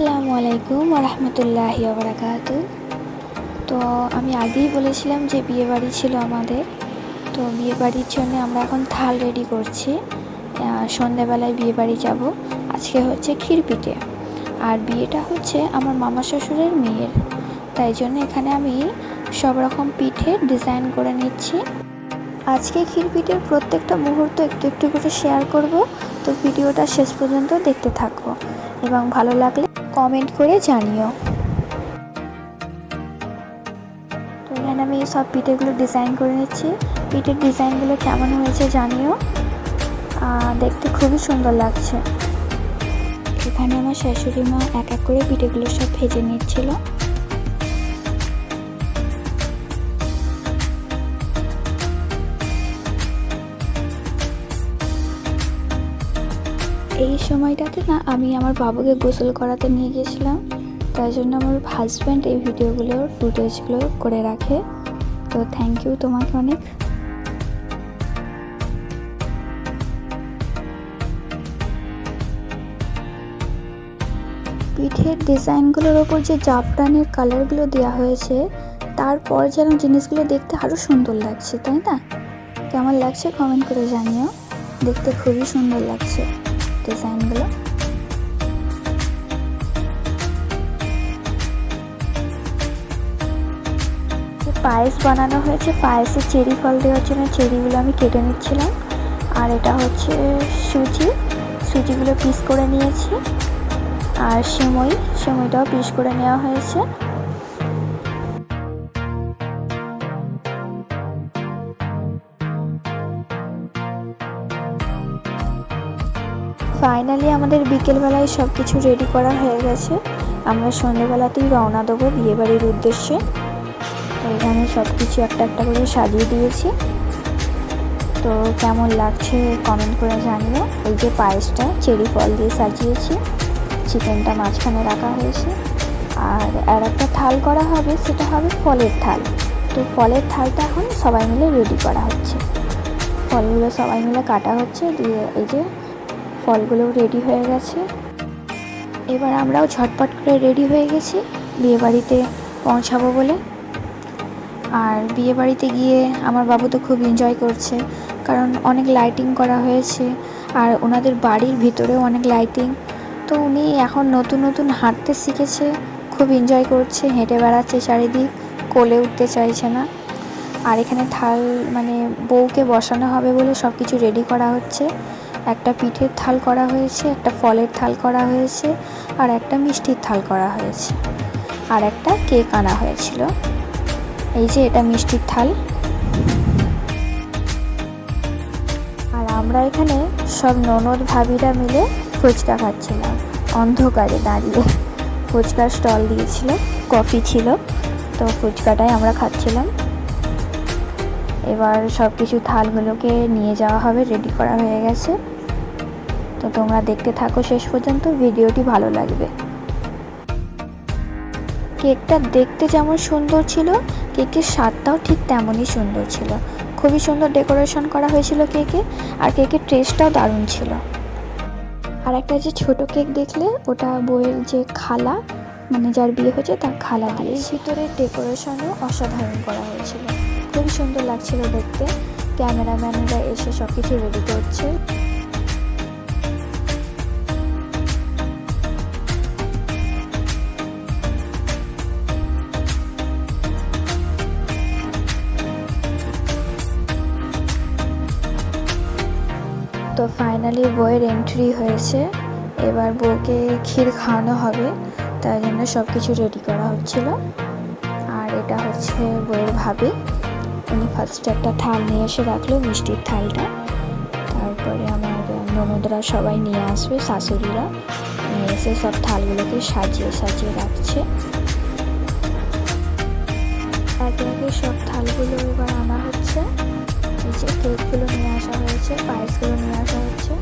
আসসালামু আলাইকুম রহমতুল্লাহ বারাকাত। তো আমি আগেই বলেছিলাম যে বিয়ে বাড়ি ছিল আমাদের। তো বিয়ে বাড়ির জন্য আমরা এখন থাল রেডি করছি। আহ, সন্ধেবেলায় বিয়ে বাড়ি যাব। আজকে হচ্ছে ক্ষীরপিঠে আর বিয়েটা হচ্ছে আমার মামা শ্বশুরের মেয়ের। তাই জন্য এখানে আমি সব রকম পিঠে ডিজাইন করে নিচ্ছি। আজকে ক্ষীরপিঠের প্রত্যেকটা মুহূর্ত একটু একটু করে শেয়ার করব। তো ভিডিওটা শেষ পর্যন্ত দেখতে থাকো। এবং ভালো লাগলে কমেন্ট করে জানিও। তো এখানে আমি সব পিঠেগুলো ডিজাইন করে নিচ্ছি। পিঠের ডিজাইনগুলো কেমন হয়েছে জানিও। দেখতে খুবই সুন্দর লাগছে। এখানে আমার শাশুড়ি মা এক এক করে পিঠেগুলো সব ভেজে নিচ্ছিল। এই সময়টাতে না আমি আমার বাবুকে গোসল করাতে নিয়ে গেছিলাম। তাই জন্য আমার হাজব্যান্ড এই ভিডিওগুলোর ফুটেজগুলো করে রাখে। তো থ্যাংক ইউ তোমাকে অনেক। পিঠের ডিজাইনগুলোর ওপর যে জাফরানের কালারগুলো দেওয়া হয়েছে, তারপর যেন জিনিসগুলো দেখতে আরও সুন্দর লাগছে, তাই না? কেমন লাগছে? কমেন্ট করে জানিও। দেখতে খুবই সুন্দর লাগছে। ডিজাইনগুলো। পায়েস বানানো হয়েছে, পায়েসে চেরি ফল দেওয়ার জন্য চেরিগুলো আমি কেটে নিচ্ছিলাম। আর এটা হচ্ছে সুজি। সুজিগুলো পিস করে নিয়েছি। আর সেমই, সেমইটাও পিস করে নেওয়া হয়েছে। ফাইনালি আমাদের বিকেলবেলায় সব কিছু রেডি করা হয়ে গেছে। আমরা সন্ধেবেলাতেই রওনা দেবো বিয়েবাড়ির উদ্দেশ্যে। এখানে সব কিছু একটা একটা করে সাজিয়ে দিয়েছি। তো কেমন লাগছে কমেন্ট করে জানিও। ওই যে পায়েসটা, চেরি ফল দিয়ে সাজিয়েছি। চিকেনটা মাঝখানে রাখা হয়েছে। আর আর একটা থাল করা হবে, সেটা হবে ফলের থাল। তো ফলের থালটা এখন সবাই মিলে রেডি করা হচ্ছে। ফলগুলো সবাই মিলে কাটা হচ্ছে। দিয়ে এই যে ফলগুলো রেডি হয়ে গেছে। এবার আমরাও ঝটপট করে রেডি হয়ে গেছি, বিয়েবাড়িতে পৌঁছাবো বলে। আর বিয়েবাড়িতে গিয়ে আমার বাবু তো খুব এনজয় করছে, কারণ অনেক লাইটিং করা হয়েছে, আর ওনাদের বাড়ির ভিতরেও অনেক লাইটিং তো উনি এখন নতুন নতুন হাঁটতে শিখেছে, খুব এনজয় করছে, হেঁটে বেড়াচ্ছে চারিদিক, কোলে উঠতে চাইছে না। আর এখানে থাল মানে বউকে বসানো হবে বলে সব কিছু রেডি করা হচ্ছে। একটা পিঠের থাল করা হয়েছে, একটা ফলের থাল করা হয়েছে আর একটা মিষ্টির থাল করা হয়েছে আর একটা কেক আনা হয়েছিল। এই যে এটা মিষ্টির থাল। আর আমরা এখানে সব ননদ ভাবিরা মিলে ফুচকা খাচ্ছিলাম। অন্ধকারে দাঁড়িয়ে ফুচকার স্টল দিয়েছিল, কফি ছিল, তো ফুচকাটাই আমরা খাচ্ছিলাম। এবার সব কিছু থালগুলোকে নিয়ে যাওয়া হবে রেডি করা হয়ে গেছে। তো তোমরা দেখতে থাকো শেষ পর্যন্ত, ভিডিওটি ভালো লাগবে। কেকটা দেখতে যেমন সুন্দর ছিল, কেকের স্বাদটাও ঠিক তেমনই সুন্দর ছিল। খুবই সুন্দর ডেকোরেশন করা হয়েছিল কেকে, আর কেকের টেস্টটাও দারুণ ছিল। আর একটা যে ছোট কেক দেখলে, ওটা বইয়ের যে খালা মানে যার বিয়ে হয়েছে, তার খালা দিয়ে ভিতরে ডেকোরেশনও অসাধারণ করা হয়েছিল। খুবই সুন্দর লাগছিল দেখতে। ক্যামেরাম্যানরা এসে সব কিছু রেডি করছে। তো ফাইনালি বইয়ের এন্ট্রি হয়েছে। এবার বউকে ক্ষীর খাওয়ানো হবে। তাই জন্য সব কিছু রেডি করা হচ্ছিল। আর এটা হচ্ছে বইয়ের ভাবি। উনি ফার্স্টে একটা থাল নিয়ে এসে রাখল, মিষ্টির থালটা। তারপরে আমার ননদরা সবাই নিয়ে আসবে, শাশুড়িরা। নিয়ে এসে সব থালগুলোকে সাজিয়ে সাজিয়ে রাখছে। একে একে সব থালগুলো এবার আনা হচ্ছে। কেকগুলো নিয়ে আসা হয়েছে, পায়েসগুলো নিয়ে আসা হচ্ছে।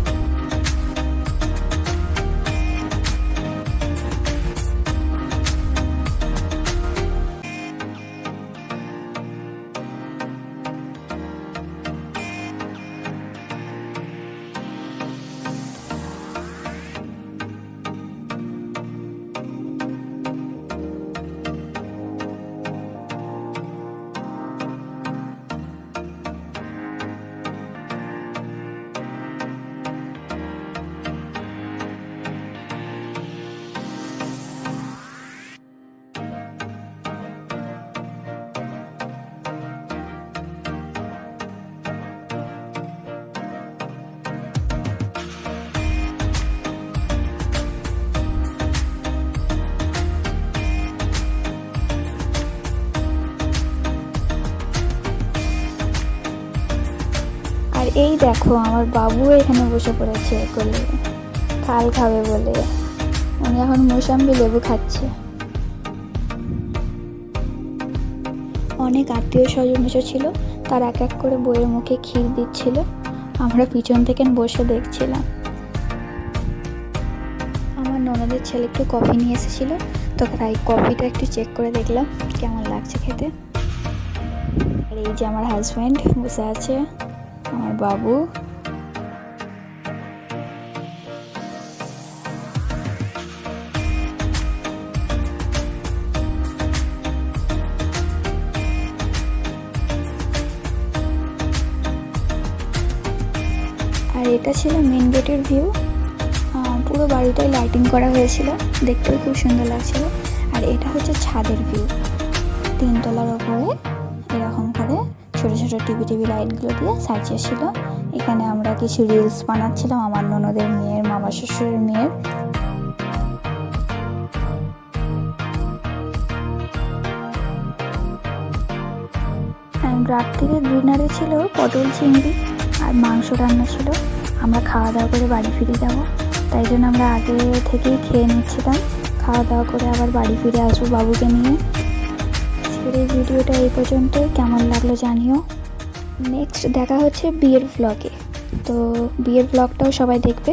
এই দেখো, আমার বাবু এখানে বসে পড়েছে কোলে খাল খাবে বলে। উনি এখন মোসাম্বি লেবু খাচ্ছে। অনেক আত্মীয় স্বজন এসেছিল, তার এক এক করে বইয়ের মুখে ক্ষীর দিচ্ছিল। আমরা পিছন থেকে বসে দেখছিলাম। আমার ননদের ছেলে একটু কফি নিয়ে এসেছিল, তো তাই কফিটা একটু চেক করে দেখলাম, কেমন লাগছে খেতে। আর এই যে আমার হাজব্যান্ড বসে আছে। আমার বাবু। আর এটা ছিল মেন গেটের ভিউ পুরো বাড়িটাই লাইটিং করা হয়েছিল। দেখতেও খুব সুন্দর লাগছিল। আর এটা হচ্ছে ছাদের ভিউ তিনতলার ওপরে এরকম করে ছোট ছোটো টিভি টিভি লাইটগুলো দিয়ে সাজিয়েছিল। এখানে আমরা কিছু রিলস বানাচ্ছিলাম আমার ননদের মেয়ের, মামা শ্বশুরের মেয়ের। রাত্রিরে ডিনারে ছিল পটল চিংড়ি আর মাংস রান্না ছিল। আমরা খাওয়া দাওয়া করে বাড়ি ফিরে যাব। তাই জন্য আমরা আগে থেকেই খেয়ে নিচ্ছিলাম। খাওয়া দাওয়া করে আবার বাড়ি ফিরে আসব বাবুকে নিয়ে। আজকের এই ভিডিওটা এই পর্যন্তই। কেমন লাগল জানিও। নেক্সট দেখা হচ্ছে বিয়ের ব্লগে তো বিয়ের ব্লগটাও সবাই দেখবে।